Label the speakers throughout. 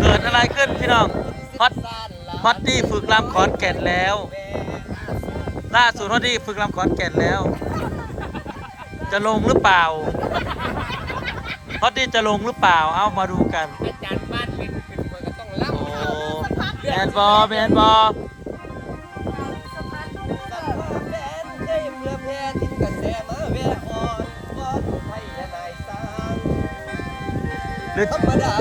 Speaker 1: เกิดอะไรขึ้นพี่น้องฮอตฮอตดี้ฝึกรำขอนแก่นแล้ว ล่าสุดฮอตดี้ฝึกรำขอนแก่นแล้ว จะลงหรือเปล่าฮอตดี้จะลงหรือเปล่า เอามาดูกัน
Speaker 2: อาจารย์บ้านเล่นเป็นคนก็ต้องรับ
Speaker 1: โอ้แมนบอแมนบอ
Speaker 2: ธรรมดา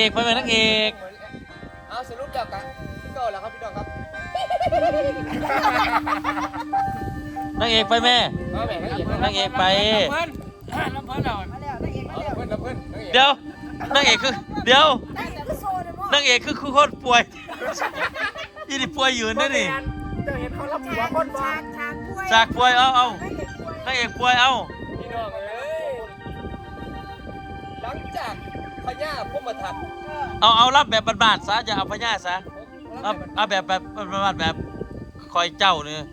Speaker 2: เอกไปเป็นนางเอ
Speaker 1: กเอา
Speaker 2: สรุปจากกันพี่โตแล้วครับพี่ดองครับ
Speaker 1: นางเอกไปแม่
Speaker 2: เอาแบ่งให้เห็น
Speaker 1: นางเอกไป
Speaker 3: เพิ่นลำเพิ่นเรา
Speaker 2: เอาเพื่อนเพื่อน
Speaker 1: เดี๋ยวนางเอกคือ เดี๋ยวนางเอกคือคือคนป่วยยี่นี่ป่วยยืนได้นี่
Speaker 3: เจ้าเห็นเขารับหัวคนบ่
Speaker 1: จากป่วยเอาเอานางเอกป่วยเอา
Speaker 2: พี่น้องเอ้ พญาพุ่มมาถัด
Speaker 1: เอาเอารับแบบบานๆซะอย่าเอาพญาซะเอาเอาแบบแบบบานๆแบบคอยเจ้าเนี่ย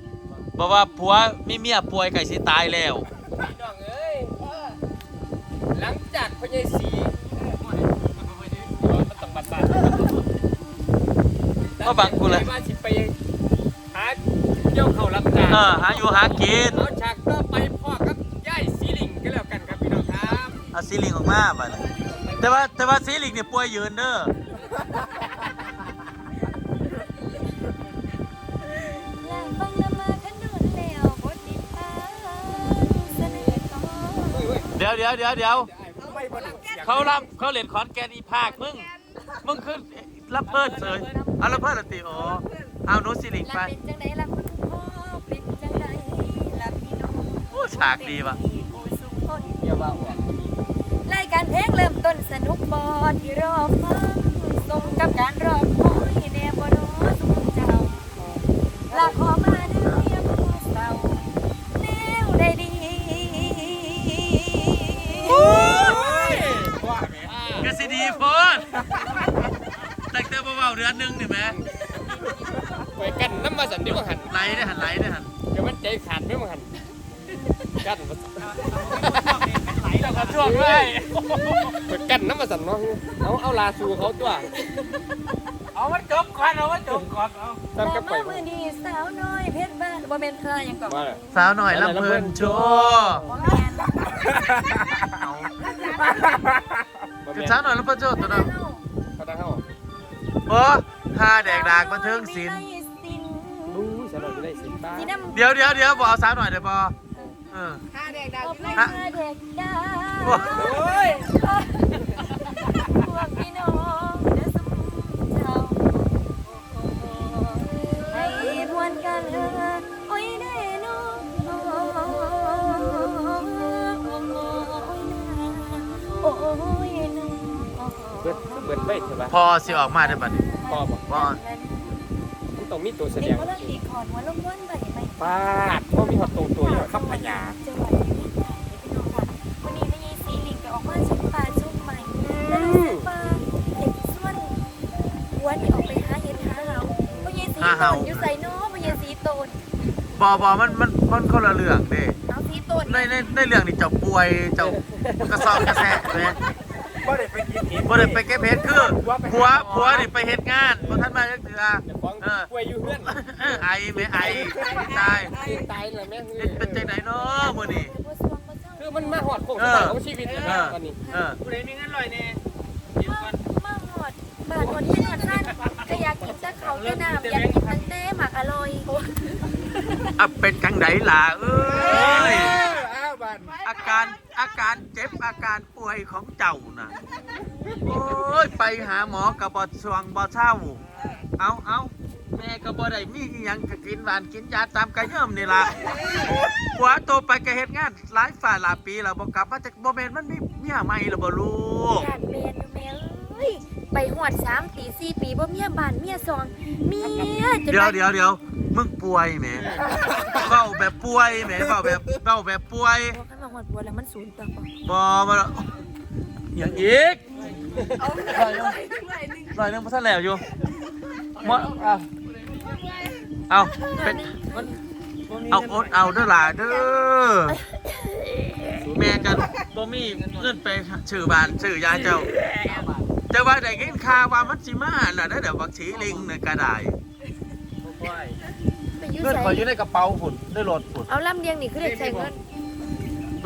Speaker 1: บอกว่าผัวมีเมียป่วยไก่สิตายแล้ว
Speaker 2: พี่น้องเอ้ยหลังจากพญาศรีมันต้องบัดบัด
Speaker 1: ก็บังกูเลย
Speaker 2: มาสิไปหาเกี่ยวเขารับจ้าง
Speaker 1: เออหาอยู่หากิน
Speaker 2: เอาฉากต่อไปพ่อกับย่ายสีลิงก็แล้วกันครับพี่น้องครับ
Speaker 1: เอาซีลิงออกมาบัดนี้ แต่ว่าแต่ว่าซีลิงเนี่ยป่วยยืนเด้อ
Speaker 4: ฟังนำมาขนุนแล้วบทติดตามเสนอต่อ
Speaker 1: เดี๋ยวเดี๋ยวเดี๋ยวเดี๋ยว
Speaker 3: ไม่บ่ดู
Speaker 1: เขารับเขาเล่นขอนแก่นอีภาคมึง มึงขึ้นรับเพิ่นเสยเอารับเพิ่นละติโอเอาหนูสิลิงไป
Speaker 4: ลาเป็นจังไดล่ะคุณพ่อเป็นจังไดล่ะพี่น้อง
Speaker 1: โอ้ฉากดีว่ะ
Speaker 4: รายการเพลงเริ่มต้นสนุกบอที่รอฟังสมกับการรอคอยแน่บ่รอสุขเจ้าลาขอมาเด้อยามผู้เศร้าแนวได้ดี
Speaker 3: ว่าแม่
Speaker 1: กสิดีโพดตั้งแต่เบาๆเดือนหนึงนี่แหม
Speaker 2: ไปกันน้ำมาสันเดี๋ยวมาหัน
Speaker 1: ไหลได้อหันไหลได้อหัน
Speaker 2: เดี๋ยวมันใจขาดไม่มาหันกันมา
Speaker 3: ไหล แล้วก็ช่วงเลย
Speaker 2: ไปกันน้ำมาสันเนาะเอาเอาลาสูเขาตัว
Speaker 3: เอามันจบก่อนเอามันจบก่อนเอา
Speaker 2: ตั้งกับไป
Speaker 4: มามือดีสาวน้อยเพชรบ้านบ่แม่นใครหยังก่อน
Speaker 2: ว่าเลย
Speaker 1: สาวหน่อยลำเพิ่นโชว์
Speaker 4: บ่แม่น
Speaker 1: เอา
Speaker 2: บ่
Speaker 1: คือ
Speaker 2: แม่น
Speaker 1: สาวหน่อยลำเพิ่นโชว์ตัวนั้น
Speaker 2: เขาตั้งเขา
Speaker 1: โอ้ฮาแดกดากบันเทิงศิลป์
Speaker 2: ดูฉันเราจะได้สิบ้า
Speaker 4: สีน้ำ
Speaker 1: เดี๋ยวเดี๋ยวเดี๋ยวบอกเอาสาวหน่อยเดี๋ยวพอเออ
Speaker 4: เอาไปหาเด็กดา
Speaker 1: โอ้
Speaker 2: โอ้ย
Speaker 4: พวกพี่น้องเด้อสมเจ้าให้มวนกันเลยโอ้ยเด้อน้องโอ้ยน้อง
Speaker 2: เบิดเบิดไม่ใช่ปะ
Speaker 1: พอสิออกมาได้อบัดนี้
Speaker 2: พ่อบอก
Speaker 1: บ่
Speaker 2: มันต้องมีตัวแส
Speaker 4: เด็
Speaker 2: ด
Speaker 4: ก
Speaker 2: ง
Speaker 4: เขาเลิกตีขอนหัวลงม้วนไปไหม
Speaker 2: ปาดพ่อมีหอดตรงตัวอยู่ครับพญา
Speaker 4: จังหวัดนี้พี่น้องค่ะวันนี้ไม่ยีซีลิงก็ออกมาชุมป่าชุมใหม่แล้วรู้สึกว่าเด็กส่วนหัวนี่ออกไปหาเห็ดหาเหาพ่อยีสีโตนอยู่ใส่น้อพ่อยีสีโตน
Speaker 1: บอบอมันมันคนคนละเรื่องเด้
Speaker 4: เอาสีโตน
Speaker 1: ในในในเรื่องนี่เจ้าป่วยเจ้ากระสอบกระแสเลย
Speaker 3: บ่ได้ไปกินเห็ด
Speaker 1: บ่ได้ไปเก็บเห็ดคือผัวผัวนี่ไปเฮ็ดงานบ่ทันมาจักเทื่อ
Speaker 2: เดี๋ยวฟ้อง
Speaker 1: เออ
Speaker 2: ป่วยอยู่เพื่อน
Speaker 1: เออไอแม่ไอตาย
Speaker 2: ตายเลยแม่ง
Speaker 1: เป็นเป็นจังไดเนาะมื้อนี้
Speaker 4: บ่สวงบ่เจ้า
Speaker 2: คือมันมาหอดโค้งสุดท้ายของชีวิตแล้วนะตอนนี้
Speaker 1: เออ
Speaker 3: ผู้ใดมีเงินลอยแน่กิน
Speaker 4: มา
Speaker 3: ก่อน
Speaker 4: มาหอดบาดหอดที่หอดสั้นก็อยากกินแต่เขาแต่น้ำอยากกินตั้งแต่หมักอร่อย
Speaker 1: อะเป็นจังไดล่ะเอ้ย
Speaker 3: อ้าวบ้าน
Speaker 1: อาการอาการเจ็บอาการป่วยของเจ้าน่ะ โอ้ย ไปหาหมอกับบอสวงบอเช่าเอาเอา แม่ม่ก็บ่ได้มีอิหยังก็กินหวานกินยาตามกระย่อมนี่ล่ะผัวโตไปก็เฮ็ดงานหลายฝ่ายหลายปีแล้วบ่กลับมาจากบ่แม่นมันมีเมียใหม่แล้วบ่ลูก
Speaker 4: ญาติแม่นอยู่แม่เอ้ยไปหอดสามปีสี่ปีบ่เมียบ้านเมียซองเมียจน
Speaker 1: เดี๋ยว
Speaker 4: ว่า
Speaker 1: เดี๋ยวเดี๋ยวมึงป่วยแหมเว้าแบบป่วยแหมเว้าแบบเว้าแบบป่วย
Speaker 4: บอกกันมาหอดบัวแล้วมันศูนย์ต่อบ่
Speaker 1: บ่มาอย่างอีกลอยหนึงลอยหนึงบ่ทันแล้วอยู่หมดเอา เอาเป็นเอาอดเอาเด้อหล่ะเด้อแม่กันบ่มีเงินไปชื่อบ้านชื่อยายเจ้า แต่ว่าได้ยินข่าวว่ามันสิมาน่ะเด้อเดี๋ยวบักฉีลิงน่ะก็ได้
Speaker 4: ไปอยื
Speaker 2: เงิน
Speaker 4: ใส่
Speaker 2: ขออยู่ในกระเป๋าฝุ่นได้รถฝุ่น
Speaker 4: เอาลำเลียงนี่คือได้ใส่เงิน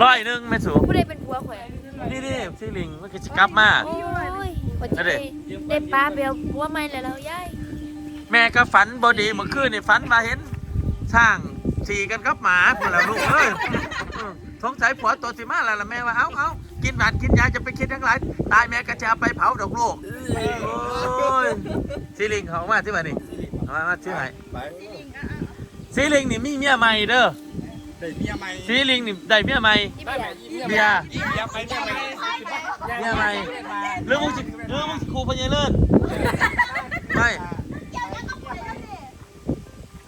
Speaker 1: ร้อยหนึงแม่สู
Speaker 4: ผู้ใดเป็นผัวข่อย
Speaker 1: นี่นี่ฉีลิงมันก็สิกลับมา
Speaker 4: โอ้ยคนจะ
Speaker 1: นั่น
Speaker 4: ได้
Speaker 1: ดิ
Speaker 4: ได้ปลาเบลผัวใหม่แล้วเรายาย
Speaker 1: แม่ก็ฝันบอดีเมื่อคืนนี่ฝันมาเห็นช่างฉี่กันกับหมาพุ่นละลูกเอ้ยอืมสงสัยผัวตัวสิมาแล้วล่ะแม่ว่า เอ้าเอ้ากินหวานกินยาจะไปคิดทั้งหลาย ตายแม่ก็จะเอาไปเผาดอกลูกโอ้ยซีลิงเขามาที่บ้านนี่เอามามาชื่อไหน
Speaker 2: ไป
Speaker 1: ซีลิงนี่มีเมียใหม่เด้อ
Speaker 2: ได้เมียใหม่
Speaker 1: ซีลิงนี่ได้เมียใหม่
Speaker 4: อีเบียร์
Speaker 1: เมีย
Speaker 2: เมียไปเมียใหม่
Speaker 1: เมียใหม่เรื่องมึงสิเรื่องมึงสิครูพญาเลิศไม่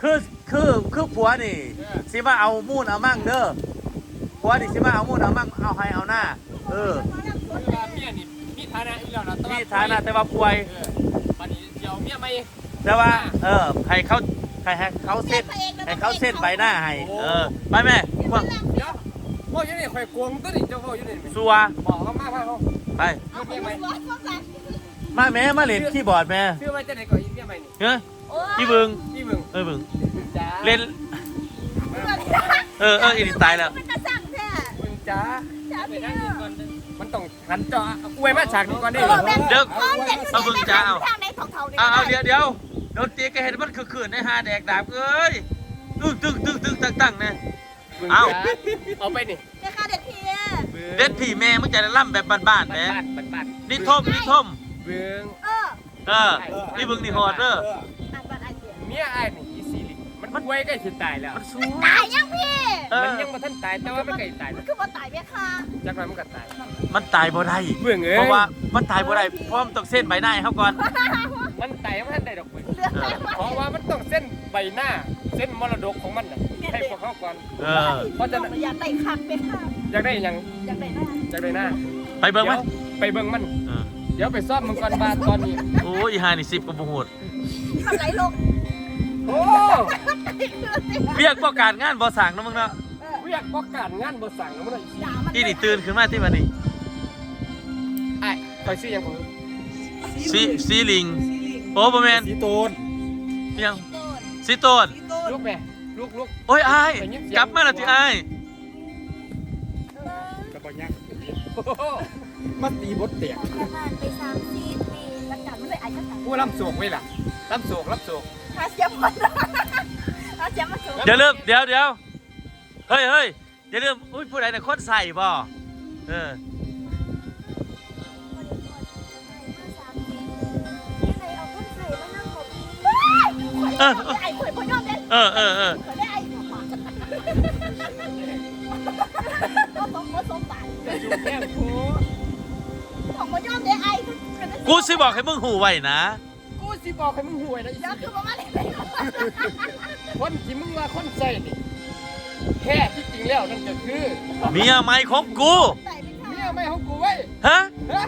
Speaker 1: คือคือคือผัวนี่สิมาเอามูนเอามั่งเด้อผัวนี่สิมาเอามูนเอามั่งเอาให้เอาหน้า เออ
Speaker 2: เมียนี่มีฐานะอีแล้วนะ
Speaker 1: ที่ฐานะแต่ว่าป่วย
Speaker 2: บัดนี้เดี๋ยวเมียใหม่
Speaker 1: แต่ว่า เออให้เขาให้ให้เขาเส้นให้เขาเส้นใบหน้าให้เออไปแม่พวก
Speaker 2: เดี๋ยวพ่ออยู่นี่ข่อยกวงตัวนี้เจ้าพ่ออยู่นี่
Speaker 1: สัว
Speaker 2: บอกเขามาพาเขา
Speaker 1: ไป
Speaker 2: เมียใหม่
Speaker 1: มาแม่มาเล่นคีย์บอร์ดแม่
Speaker 2: ชื่อว่าจะไหนก่อนอีเมียใหม่นี่
Speaker 1: เฮ้ย พี่บึง
Speaker 2: พี่มึง
Speaker 1: เออบึง
Speaker 2: จ้า
Speaker 1: เล่น เออเอออีนี่ตายแล้ว
Speaker 2: มึงจ้ามันต้องหันจออวยมาฉากนี้ก่อนได้เหรอ
Speaker 1: เดี๋ยวเอาบึงจ้าเอา
Speaker 5: ทางในของเขาเนี่ย
Speaker 1: เอาเอาเดี๋ยวเดี๋ยวโดนตีก็เห็นมันคือขืนในหาแดกดาบเอ้ยตึ้งตึ้งตึ้งตึ้งตั้งตั้งเนี่ยเอา
Speaker 2: เอาไปนี่
Speaker 5: เด็กค่ะเด็กพี่
Speaker 1: เด็ดผีแม่มึงจะได้ล่ำแบบบ้านๆแหม
Speaker 2: บ้านบ้านบ้าน
Speaker 1: นี่ทมนี่ทม
Speaker 2: เบือง
Speaker 5: เออ
Speaker 1: เออนี่บึงนี่ฮอดเด้อ
Speaker 5: อ่านบัตรอ่านเสียง
Speaker 2: เมียอ้ายนี่อีซีลิมันมันไว้ใกล้สิตายแล้ว
Speaker 1: มันสูง
Speaker 5: ตายยังพี่
Speaker 1: เออ
Speaker 2: มันยังมาท่านตายแต่ว่ามันใกล้ตาย
Speaker 5: มั
Speaker 2: แล้
Speaker 5: น
Speaker 2: ว
Speaker 5: คือว่าตายไหมคะ
Speaker 2: จากนั้นมันก็ตาย
Speaker 1: มันตายบ่ได้
Speaker 2: เบื่อเอ้ย
Speaker 1: เพราะว่ามันตายบ่ได้เพราะมันต้องเส้นใบหน้าให้เขาก่อน
Speaker 2: มันตายมันท่านได้ดอกเบื่อ
Speaker 5: เลือกไป
Speaker 2: เพราะว่ามันต้องเส้นใบหน้า เส้นมรดกของมันน่ะให้พวกเขาก่อน
Speaker 1: เออ
Speaker 2: เพราะฉะ
Speaker 5: ต้อ
Speaker 2: นั้
Speaker 5: ง
Speaker 2: น
Speaker 5: อยากได้คักไหมคะ
Speaker 2: อยากได้หยัง
Speaker 5: อยากได้หน้า
Speaker 2: อยากได้หน้า
Speaker 1: ไปเบิ่งมัน
Speaker 2: ดี๋ยวไปเบิ่งมัน
Speaker 1: เออ
Speaker 2: เดี๋ยวไปซ่อมมันก่อนว่าตอนนี้
Speaker 1: โอ้ยอีหานี่สิบกับบ่โหด
Speaker 5: มันไหลลง
Speaker 2: โอ้
Speaker 1: เรียกบ่การงานบ่สั่งนะมึงเนาะ
Speaker 2: เรียกว่าการงานบ่สั่งแล้วมันเลย
Speaker 5: ด่ามัน
Speaker 1: อีนี่ตื่นขึ้นมาที่บัดนี้
Speaker 2: ไอ้คอยซื้อหยังของ
Speaker 1: ซีซีลิง โอ้บ่แม่น
Speaker 2: สีโตน
Speaker 1: อิหยัง
Speaker 5: ต้น
Speaker 1: ซีโต้น
Speaker 2: ลูกแม่ลูกลูก
Speaker 1: โอ้ยอายกลับมาแล้วที่อาย
Speaker 2: กระบอกยักษ์มาตีบดเตียก
Speaker 5: ทำงานไปสามสี่ปีแล้วจัดมันเลยไอ้ชัดจัด
Speaker 2: ผู้รับโศกไว้ล่ะรับโศกรับโศก
Speaker 5: หาเสียงมันหาเสียงมันสูง
Speaker 1: อย่าลืมเดี๋ยวเดี๋ยวเฮ้ยเฮ้ยอย่าลืมอุ้ยผู้ใดน่ะคนใส่บ่เออ
Speaker 5: เออไอ้ข่อยพ่อยอมเด็ด
Speaker 1: เออเออเออ
Speaker 5: ข่อยได้ไอ้หัวปากก็สมก็สมบัติ
Speaker 2: อยู่แก้มโค
Speaker 5: ของพ่อยอมเด็ดไอ้
Speaker 1: กูสิบอกให้มึงหูไว้นะ
Speaker 2: กู สิบอกให้มึงห่วยนะอี
Speaker 5: แล้ว
Speaker 2: สิ
Speaker 5: คือประมาณไหน
Speaker 2: คนที่มึงว่าคนใส่นี่แค่ที่จริงแล้วนั่นก็คือ
Speaker 1: เมียใหม่ของกู
Speaker 5: ใส่ไม่
Speaker 2: เมี
Speaker 5: ค่ะ
Speaker 2: ยไม่ของกูไว้ย
Speaker 1: ฮะ
Speaker 2: ฮะ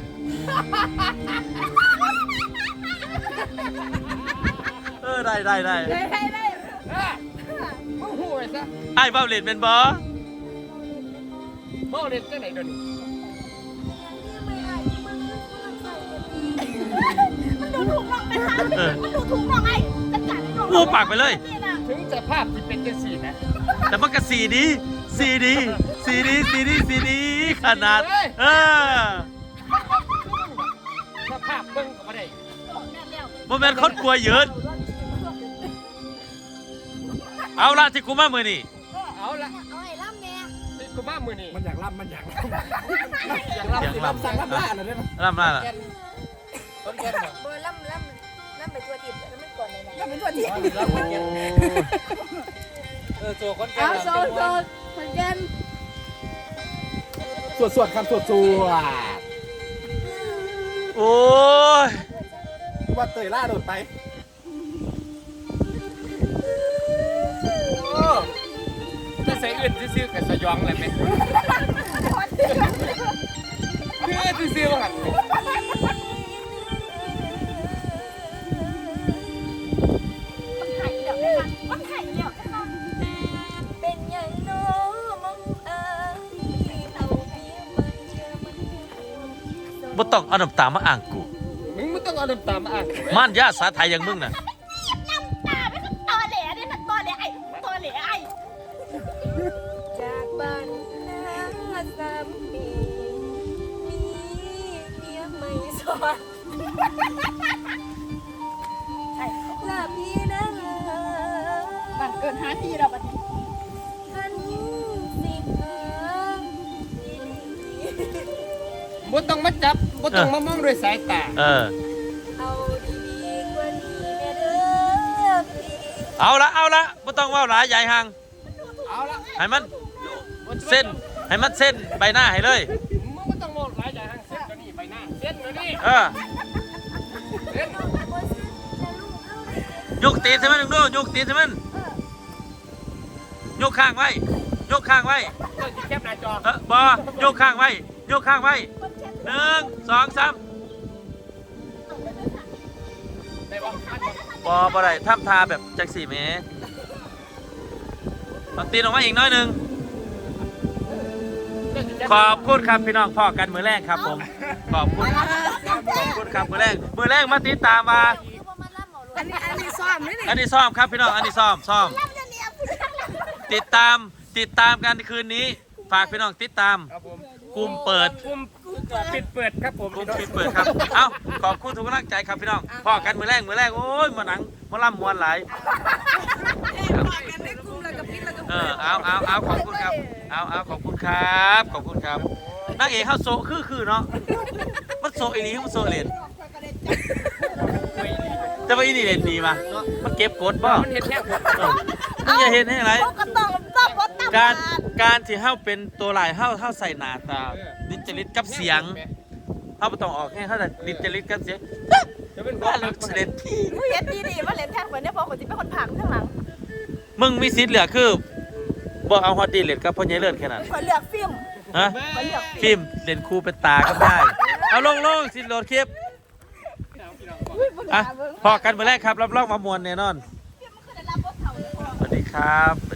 Speaker 1: เออ ได้ได้ได้
Speaker 5: ได้ได้ได้
Speaker 2: ฮะมึงห่วยซะ
Speaker 1: ไอ้ายเบ้าเล่นเป็นบ่
Speaker 2: เมาเล่นจังไหนเดี๋ยวนี้
Speaker 5: มัน เออ มันดูถูกน้องไอ้จัดการน้อง
Speaker 1: งูปากไปเลย
Speaker 2: ถึงจะภาพที่เป็นจังสี่นะ
Speaker 1: แต่มันก็สีดีสีดีสีดีสีดีสีดีขนาด เออ
Speaker 2: ถ้าภาพเบิ่งก็บ่ได้
Speaker 1: บ่แม่นคนกลัวเยินเอาละที่กูมามื้อนี้
Speaker 2: เอาละ
Speaker 5: เอาไอ้ล่ำเนี่ย
Speaker 2: นี่กูมามือนี่
Speaker 3: มันอยากล่ำมันอยากล่ำ
Speaker 2: อยางรับ
Speaker 1: อยาก
Speaker 2: สิ
Speaker 1: ล่ำ
Speaker 2: สั่งรับล่าน่ะได้ไหม
Speaker 1: ล่ำล่าล่ะ
Speaker 2: ต้นแก่นบ่
Speaker 4: เบอร์ล่ำล่ำ น้ำไปตัวติดแล้วมันก่อนเลยนะ
Speaker 5: ก็เป็นตัวที่
Speaker 6: เออโจคนแก่
Speaker 5: เอาโซนโซนเหมือนกัน
Speaker 2: สวดสวดๆคำสวดสวด
Speaker 1: โอ้ย
Speaker 2: ว่าเตยล่าโดดไปถ้าใส่อื่นซื่อๆกับสยองเลยไหมคือซื่อๆว่าหัน
Speaker 5: มัน
Speaker 1: บ่ต้องเอาน้ำตามาอ่างกู
Speaker 2: มึงไม่ต้องเอาน้ำตามาอ่าน
Speaker 1: ม่านยาสาไทยอย่างมึงน่ะ
Speaker 5: น้ำตาไม่ต้องตอแหลเนี่ยมันตอแหลไอ้ตอแหลไอ้
Speaker 4: จากบ้านนาสามปีมีเพียงไม่สอนลาพี่นะ
Speaker 5: มันเกินห้าทีแล้วบัด
Speaker 2: บ่ต้องมาจับบ่ต้องมามองด้วยสายตา
Speaker 1: เออ
Speaker 4: เอาดีๆกว่านี้แม่เด้อพี่
Speaker 1: เอาละเอาละบ่ต้องเว่าหลายใหญ่ห่าง
Speaker 2: เอาละ
Speaker 1: ให้มันเส้นให้มันเส้นใบหน้าให้เลย
Speaker 2: มึงไม่ต้องมองหลายอย่างเส้นตัวนี้ไปหน้าเส้นตัวนี้
Speaker 1: เออ
Speaker 2: เส้น
Speaker 4: บ่เส้นแต่ลูกเอาเลย
Speaker 1: ยกตีนใช่มันดูยกตีนใช่มันยกข้างไว้ยกข้างไว้
Speaker 2: ก็จะแคบหน้าจอ
Speaker 1: เออบอยกข้างไว้ ยกข้างไว้หนึ่งสองสาม
Speaker 2: ได้บ่อันบ่
Speaker 1: บอบ่ได้ทำทาแบบจักสี่เมตรเอาตีนออกมาอีกน้อยหนึ่งขอบคุณครับพี่น้องพ่อกันมือแรกครับผม ขอบคุณขอบคุณครับมือแรกมือแรกมาติดตามมา
Speaker 4: คือบ่มาล่ำเอาลูก
Speaker 5: อันนี้อันนี้ซ้อมนี่นี่
Speaker 1: อันนี้ซ่อมครับพี่น้องอันนี้ซ่อมซ่อม
Speaker 5: แล้วจะเนี่ยผู้ชายแล้ว
Speaker 1: ติดตามติดตามกันคืนนี้ ฝากพี่น้องติดตาม
Speaker 2: ครับผม
Speaker 1: กลุ่มเปิด
Speaker 2: กลุ่มปิดเปิดครับผม
Speaker 1: กลุ่มปิดเปิดครับ เอ้าขอบคุณทุกกำลังใจครับพี่น้องพ่อกันมือแรกมือแรกโอ้ยมาหนังมาล่ำมวนหลายเออเอาเอาเอาขอบคุณครับ เอาเอาขอบคุณครับ ขอบคุณครับนางเอกเขาโซคือคือเนาะมันโซอีหลีมันโซเลนแต่ว่าอีนี่เล่นดีมามันเก็บกดบ่
Speaker 2: มันเห็นแค่หัว
Speaker 1: เออมึงอย่าเห็นให้ไร
Speaker 5: เขาก็ต้องต้องรถตาม
Speaker 1: การ การที่เฮาเป็นตัวลายเฮาเฮาใส่หน้าตาดิจริตกับเสียงเฮาบ่ต้องออกให้เฮาแต่ดิจริตกับเสียง
Speaker 2: จะเป็น
Speaker 1: ว่าลูกเสด็จพี่
Speaker 5: มึงเห็นดีดีว่าเล่นแทงเหมือนเนี่ยพอคนที่เป็นคนผักข้างหลัง
Speaker 1: มึงมีสิทธิ์เหลือคือบ่เอาฮอตดีเล่นกับพ่อใหญ่เลิศแค่นั้น
Speaker 5: คนเลือกฟิล์ม
Speaker 1: ฮะ
Speaker 5: คนเลือก
Speaker 1: ฟิล์มเล่นคู่เป็นตาก็ได้เอาลงลงสิโหลดคลิปอะพอกันมื้อแรกครับรับรองมามวนแน่นอน
Speaker 5: น
Speaker 1: สวัสดีครับ